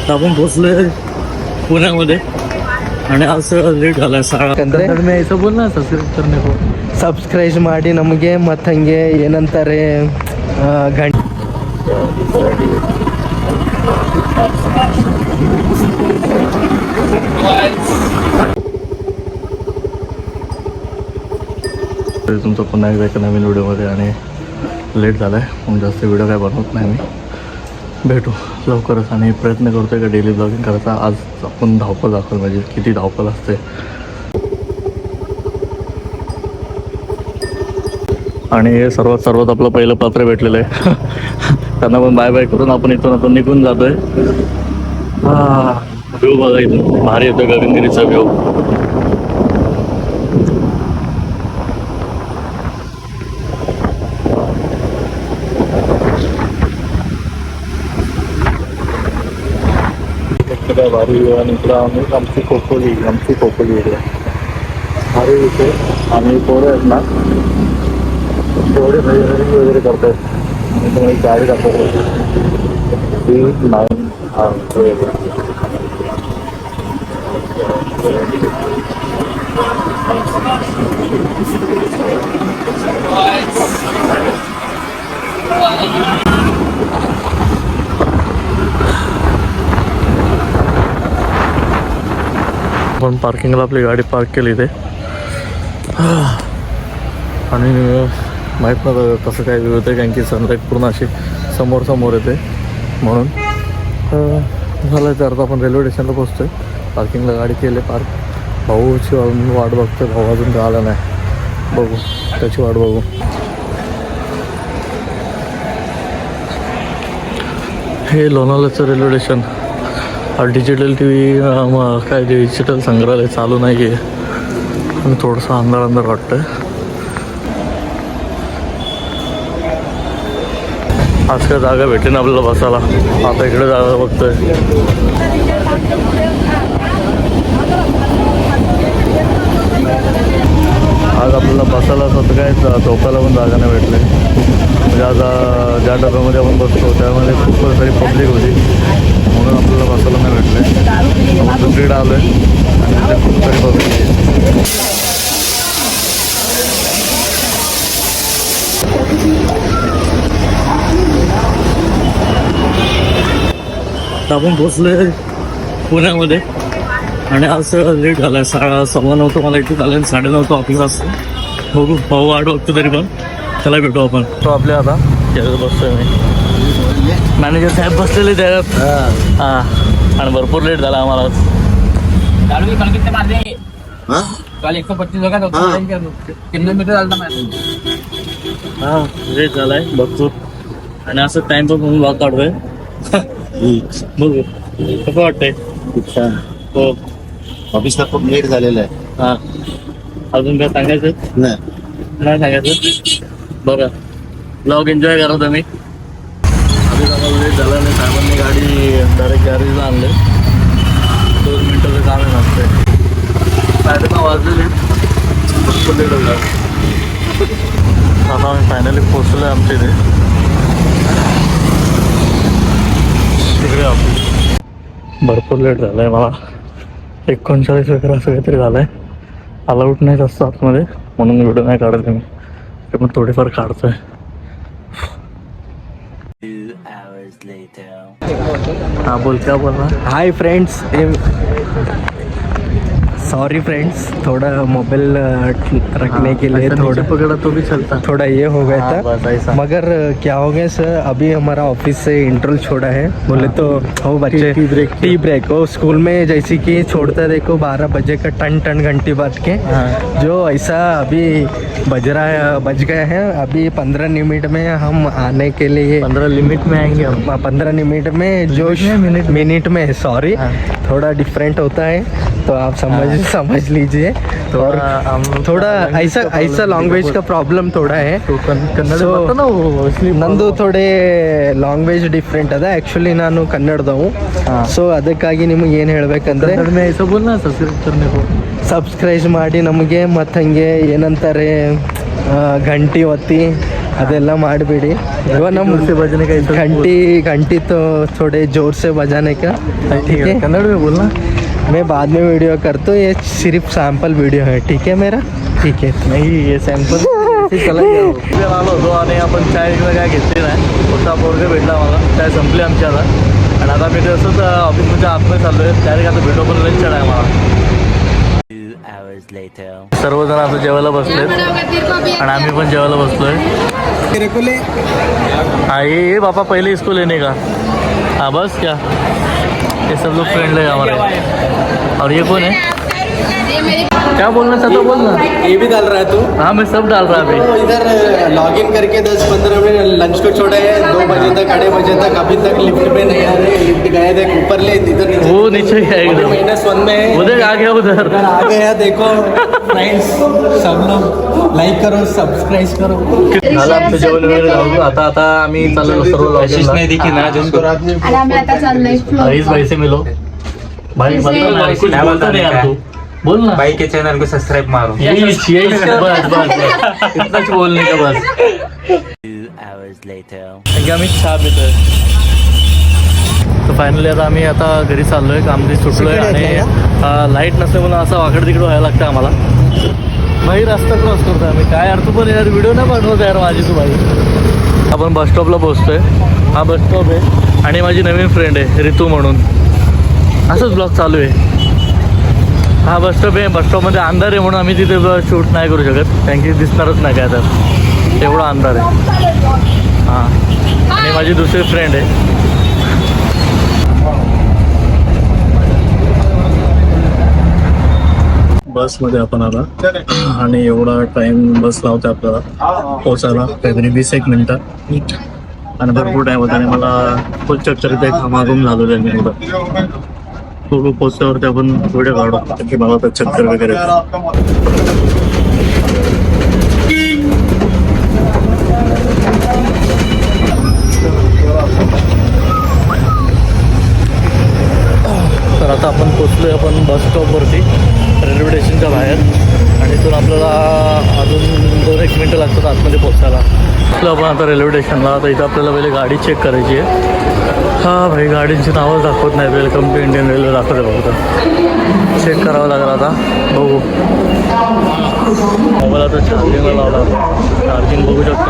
तर आपण पोचलोय पुण्यामध्ये आणि आज लेट झालाय साडा ಯಾಕಂದ್ರೆ ಕನ್ನಡ ऐसा बोलना सब्सक्राइब करने को ಸಬ್ಸ್ಕ್ರೈಬ್ ಮಾಡಿ ನಮಗೆ ಮತ್ತು ಹಂಗೆ ಏನಂತಾರೆ ಗಂಟೆ तरी तुमचं पुन्हा एकदा एका नवीन व्हिडिओमध्ये आणि लेट झाला आहे म्हणून जास्त व्हिडिओ काय बनवत नाही मी भेटू लवकरच आणि प्रयत्न करतो आहे का डेली ब्लॉगिंग करायचा. आज आपण धावपळ दाखवलं म्हणजे किती धावपळ असते. आणि हे सर्वात सर्वात आपलं पहिलं पात्र भेटलेलं आहे. त्यांना पण बाय बाय करून आपण इथून आता निघून जातोय. व्ह्यू बघा इथून. भारी येतोय गगनगिरीचा व्ह्यू काय भारी व्ह्यू आणि इकडं आम्ही आमची खोपोली आमची खोपोली एरिया भारी इथे आणि पोरं आहेत ना तेवढे रनिंग वगैरे करतात आणि तुम्ही गाडी दाखवतो थ्री नाईन हा तो area. आपण पार्किंगला आपली गाडी पार्क केली इथे. आणि माहीत नव्हतं कसं काय व्यू होतं कारण की सनलाईट पूर्ण अशी समोर समोर येते. म्हणून झालं तर आता आपण रेल्वे स्टेशनला पोचतोय पार्किंगला गाडी केली पार्क भाऊची वाट बघतोय भाऊ अजून काय आला नाही. बघू त्याची वाट बघू. हे लोणावळ्याचं रेल्वे स्टेशन हा डिजिटल टी व्ही काय डिजिटल संग्रहालय चालू नाही आहे. आणि थोडंसं अंधार अंधार वाटतं आज काय जागा भेटेन आपल्याला बसायला. आता इकडे जागा बघतोय. आज आपल्याला बसायला स्वतः काय झोपायला पण जागा नाही भेटले. म्हणजे आता ज्या डब्यामध्ये आपण बसतो त्यामध्ये खूप सारी पब्लिक होती. म्हणून आपल्याला बसायला नाही भेटले. आपण दुसरीकडे आलो आहे आणि तिथे खूप सारी पब्लिक आहे आपण पोचलोय पुण्यामध्ये. आणि आज लेट झालाय. साडा सव्वा नव्हतं मला इथे झालं साडे नऊचं ऑफिस असतं. बघू भाऊ वाट बघतो तरी पण. त्याला भेटू आपण. तो आपल्या आता. त्याच्यात बसतोय मी. मॅनेजर साहेब बसलेले त्याच्यात हां. आणि भरपूर लेट झाला आम्हाला. कल कितने मारते हैं? कल एक सौ पच्चीस होगा तो कितने मीटर डालता मैं हां लेट झालाय. बघतो आणि असं टाइम पण म्हणून वाट काढतोय. बघू. कसं वाटतंय? अच्छा हो. ऑफिसला खूप लेट झालेलं आहे. हां. अजून काय सांगायचं? नाही. नाही सांगायचं? बघा ब्लॉग एन्जॉय करा तुम्ही. आधी आम्हाला लेट झाला आणि साहेबांनी गाडी डायरेक्ट गॅरेजला आणले. दोन मिनटाचं काम आहे नसते साडेनऊ वाजलेले भरपूर लेट होता आता आम्ही फायनली पोचलो आहे आमच्या इथे. तिकडे ऑफिस भरपूर लेट झालं आहे मला. एकोणचाळीस वगैरे असं काहीतरी झालं आहे अलाउड नाही जास्त आतमध्ये म्हणून व्हिडिओ नाही काढत मी. ते पण थोडेफार काढतोय. हा बोल क्या बोल हाय फ्रेंड्स सॉरी फ्रेंड्स थोड़ा मोबाइल रखने के लिए थोड़ा पकड़ा तो भी चलता। थोड़ा ये हो गया हाँ, था। मगर क्या हो गया सर अभी हमारा ऑफ़िस से इंटरवल छोड़ा है। बोले तो हो बच्चे। टी ब्रेक टी ब्रेक वो स्कूल में जैसे कि छोड़ता देखो बारह बजे का टन टन घंटी बाद के हाँ। जो ऐसा अभी बज रहा है बज गया है। अभी पंद्रह मिनट में हम आने के लिए पंद्रह लिमिट में आएँगे हम। पंद्रह मिनट में जो मिनट मिनट में। सॉरी हाँ। थोड़ा डिफरेंट होता है। तो आप समझ समझ लीजिए और थोड़ा हम थोड़ा language ऐसा का ऐसा problem लैंग्वेज का प्रॉब्लम थोड़ा है तो कन- कन्नड़ So, बता ना वो इसलिए ನಂದು ಥೋಡೆ ಲ್ಯಾಂಗ್ವೇಜ್ ಡಿಫ್ರೆಂಟ್ ಅದ ಆ್ಯಕ್ಚುಲಿ ನಾನು ಕನ್ನಡದವು ಹಾಂ. ಸೊ ಅದಕ್ಕಾಗಿ ನಿಮಗೆ ಏನು ಹೇಳ್ಬೇಕಂದ್ರೆ कन्नड़ में ऐसा बोलना सब्सक्राइब करने को ಸಬ್ಸ್ಕ್ರೈಬ್ ಮಾಡಿ ನಮಗೆ ಮತ್ತು ಹಂಗೆ ಏನಂತಾರೆ ಆ, ಗಂಟಿ ಒತ್ತಿ ಅದೆಲ್ಲ ಮಾಡಬೇಡಿ ಇವಾಗ ನಮ್ಮ से बजने का इंटरेस्ट घंटी घंटी तो मैं बाद में वीडियो करता हूँ ये सिर्फ सैंपल वीडियो है ठीक है मेरा? ठीक है नाही हे सॅम्पल चला आलो होतो आणि आपण चाय वगैरे काय घेतली नाही फक्त पोरगे भेटला मला चाय संपली आमची आता। आणि आता मी तसंच ऑफिसच्या आतमध्ये चाललो आहे डायरेक्ट आता भेटो पण लंच आहे मला. सर्वजण आता जेवायला बसलेत आणि आम्ही पण जेवायला बसलोय. आई बापा पहिले इस्कूल येणे का? हा बस क्या? ये सब लोग फ्रेंड है हमारे और ये कौन है क्या बोलना चाहता हूँ बोलना। ये भी डाल रहा है तू? हाँ मैं सब डाल रहा तो इधर लॉग इन करके दस पंद्रह मिनट लंच को छोड़े हैं। दो बजे तक अढ़ाई बजे तक अभी तक लिफ्ट में नहीं आ रहे। लिफ्ट गए थे ऊपर ले इधर नीचे। वो नीचे ही है एकदम माइनस वन में है। उधर आ गया उधर। आ गया देखो। फ्रेंड्स सब लोग लाइक करो सब्सक्राइब करो। झालं आमचं जेवण वगैरे झालं आता आता आम्ही चाललो सर्व नाही दिखी ना आणि आम्ही आता चाललोय पैसे मिलो। भाई ना, बोलता नहीं यार तू। बोल ना. भाई के चैनल को सब्सक्राइब मारो यही यही बस बस बस. इतनाच बोलने का बस? कारण की आम्ही चहा पितोय. तर फायनली आता आम्ही आता घरी चाललोय कामरी सुटलोय आणि लाइट नसल्यामुळे असं वाकड तिकडं व्हायला लागतं आम्हाला. भाई रस्ता क्रॉस करतोय आम्ही. काय यार तू पण यार व्हिडिओ नाही पाठवत यार माझी तू भाई आपण बस स्टॉपला पोहोचतोय. हा बस स्टॉप आहे. आणि माझी नवीन फ्रेंड आहे रितू म्हणून. असंच ब्लॉग चालू आहे. हा बस स्टॉप आहे. बस स्टॉपमध्ये अंधार आहे म्हणून आम्ही तिथे शूट नाही करू शकत. कारण की दिसणारच नाही काय तर. एवढा अंधार आहे. हां. आणि माझी दुसरी फ्रेंड आहे. बसमध्ये आपण आला. आणि एवढा टाइम बस लावते आपल्याला. पोचायला काहीतरी वीस एक मिनिटं. आणि भरपूर टाइम होता आणि मला खूप चक्कर मागून घामाघूम झालेलं आहे पोचल्यावरती आपण व्हिडिओ काढू. की मला तर चक्कर वगैरे. तर आता आपण पोचलोय आपण बस स्टॉपवरती रेल्वे स्टेशनच्या बाहेर. आणि इथून आपल्याला अजून दोन एक मिनटं लागतात आतमध्ये पोचायला. आपलं आपण आता रेल्वे स्टेशनला आता इथं आपल्याला पहिले गाडी चेक करायची आहे. हा भाई गाडींची नावं दाखवत नाही वेलकम टू इंडियन रेल्वे दाखवते फक्त चेक करावं लागेल आता. बघू. मोबाईल आता चार्जिंगला लावला. चार्जिंग बघू शकतो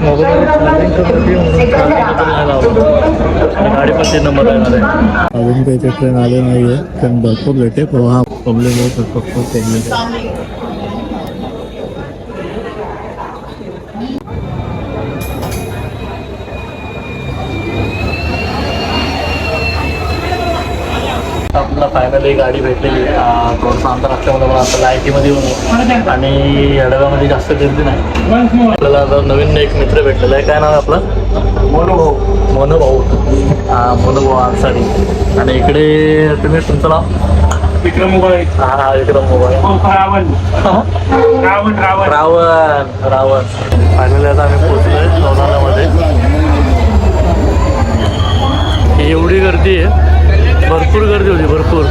मोबाईल चार्जिंग करण्यासाठी म्हणून चार्जिंग गाडी पण तीन नंबर येणार आहे. अजून काही ते ट्रेन आले नाही आहे कारण भरपूर लेट आहे. पण हा प्रॉब्लेम होऊ शकतो फायनली गाडी भेटलेली थोडंसं अंतर असल्यामुळे मला आता लायटीमध्ये येऊन आणि येडव्यामध्ये जास्त गर्दी नाही. आपल्याला आता नवीन एक मित्र भेटलेला आहे. काय नाव आहे आपलं? मोनोभाऊ मोनोभाऊ हा मोनोभाऊ अन्सारी आणि इकडे तुम्ही तुमचं नाव? विक्रम मोबाईल हा हा विक्रम मोबाईल रावण. रावण रावण. रावण रावण. फायनली आता आम्ही पोचलोय लोणावळ्यामध्ये. एवढी गर्दी आहे. भरपूर गर्दी होती भरपूर.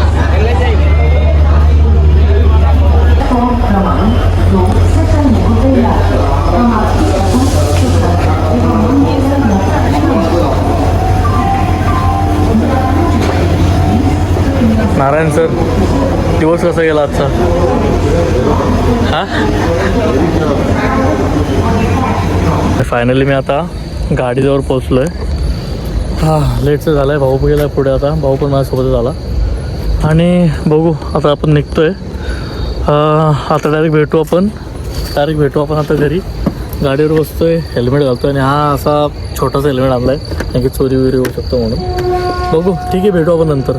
नारायण सर दिवस कसा गेला आजचा? हा? फायनली मी आता गाडीजवळ पोचलो आहे हां लेटचं झालं आहे भाऊ गेला पुढे आता. भाऊ पण माझ्यासोबतच झाला आणि बघू आता आपण निघतो आहे आता डायरेक्ट भेटू आपण. डायरेक्ट भेटू आपण आता घरी. गाडीवर बसतो आहे हेल्मेट घालतो आहे आणि हा असा छोटासा हेल्मेट आणला आहे कारण की चोरी वगैरे होऊ शकतो म्हणून. बघू ठीक आहे भेटू आपण नंतर.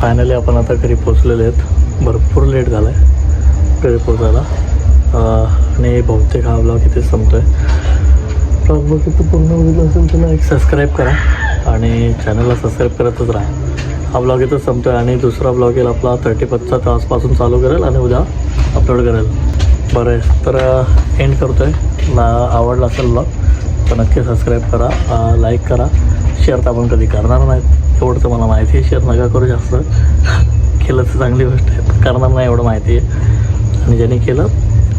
फायनली आपण आता घरी पोचलेले आहेत. भरपूर लेट झाला आहे घरी पोचायला आणि बहुतेक हा ब्लॉग इथेच संपतो आहे ब्लॉग बघ पूर्ण बघितलं असेल तर एक सबस्क्राईब करा. आणि चॅनलला सबस्क्राईब करतच राहा. हा ब्लॉग इथं संपतो आहे आणि दुसरा ब्लॉग येईल आपला थर्टी फर्स्टचा तासपासून चालू करेल आणि उद्या अपलोड करेल. बरं आहे. तर uh, एंड करतो आहे ना आवडला असेल ब्लॉग तर नक्की सबस्क्राईब करा. लाईक करा. शेअर तर आपण कधी करणार नाहीत. एवढं तर मला माहिती आहे. शेअर नका करू जास्त. केलं तर चांगली गोष्ट आहे. करणार नाही एवढं माहिती आहे. आणि ज्यांनी केलं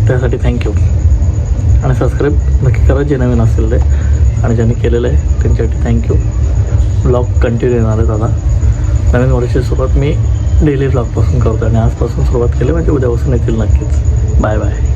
त्यासाठी थँक्यू आणि सबस्क्राईब नक्की करा जे नवीन असेल ते. आणि ज्यांनी केलेलं आहे त्यांच्यासाठी थँक्यू ब्लॉग कंटिन्यू येणार आहे दादा. नवीन वर्षाची सुरुवात मी डेली ब्लॉगपासून करतो आणि आजपासून सुरुवात केली म्हणजे उद्यापासून येतील नक्कीच. Bye bye